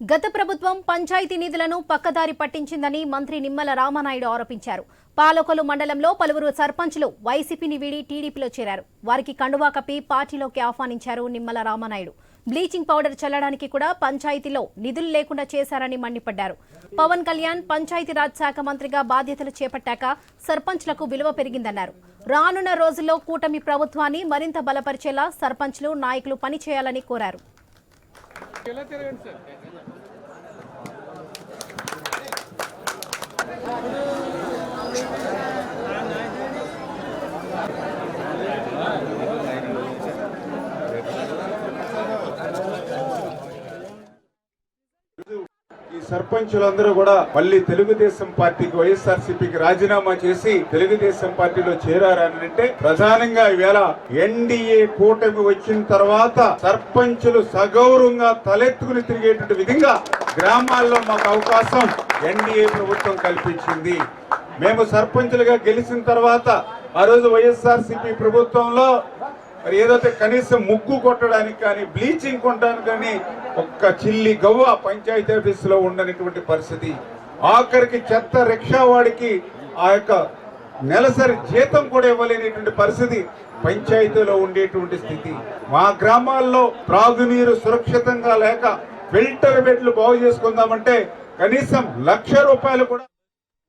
గత ప్రభుత్వం పంచాయతీ నిధులను పక్కదారి పట్టించిందని మంత్రి నిమ్మల రామానాయుడు ఆరోపించారు. పాలకొలు మండలంలో పలువురు సర్పంచ్లు వైసీపీని వీడి టీడీపీలో చేరారు. వారికి కండువా కప్పి పార్టీలోకి ఆహ్వానించారు నిమ్మల రామానాయుడు. బ్లీచింగ్ పౌడర్ చల్లడానికి కూడా పంచాయతీలో నిధులు లేకుండా చేశారని మండిపడ్డారు. పవన్ కళ్యాణ్ పంచాయతీరాజ్ శాఖ మంత్రిగా బాధ్యతలు చేపట్టాక సర్పంచ్లకు విలువ పెరిగిందన్నారు. రానున్న రోజుల్లో కూటమి ప్రభుత్వాన్ని మరింత బలపరిచేలా సర్పంచ్లు నాయకులు పనిచేయాలని కోరారు. Thank you. సర్పంచులందరూ కూడా మళ్ళీ తెలుగుదేశం పార్టీకి వైఎస్ఆర్సీపీకి రాజీనామా చేసి తెలుగుదేశం పార్టీలో చేరారని అంటే ప్రధానంగా ఈవేళ ఎన్డీఏ కూటమి వచ్చిన తర్వాత సర్పంచులు సగౌరవంగా తలెత్తుకుని తిరిగేటువంటి విధంగా గ్రామాల్లో మాకు అవకాశం ఎన్డీఏ ప్రభుత్వం కల్పించింది. మేము సర్పంచులుగా గెలిచిన తర్వాత ఆ రోజు వైఎస్ఆర్సీపీ ప్రభుత్వంలో మరి ఏదైతే కనీసం ముగ్గు కొట్టడానికి కానీ బ్లీచింగ్ కొట్టడానికి కానీ ఒక్క చిల్లి గవ్వ పంచాయతీ ఆఫీసులో ఉండనటువంటి పరిస్థితి. ఆఖరికి చెత్త రిక్షా వాడికి ఆ యొక్క నెలసరి జీతం కూడా ఇవ్వలేనటువంటి పరిస్థితి పంచాయతీలో ఉండేటువంటి స్థితి. మా గ్రామాల్లో త్రాగునీరు సురక్షితంగా లేక ఫిల్టర్ బెడ్లు బాగు చేసుకుందామంటే కనీసం లక్ష రూపాయలు కూడా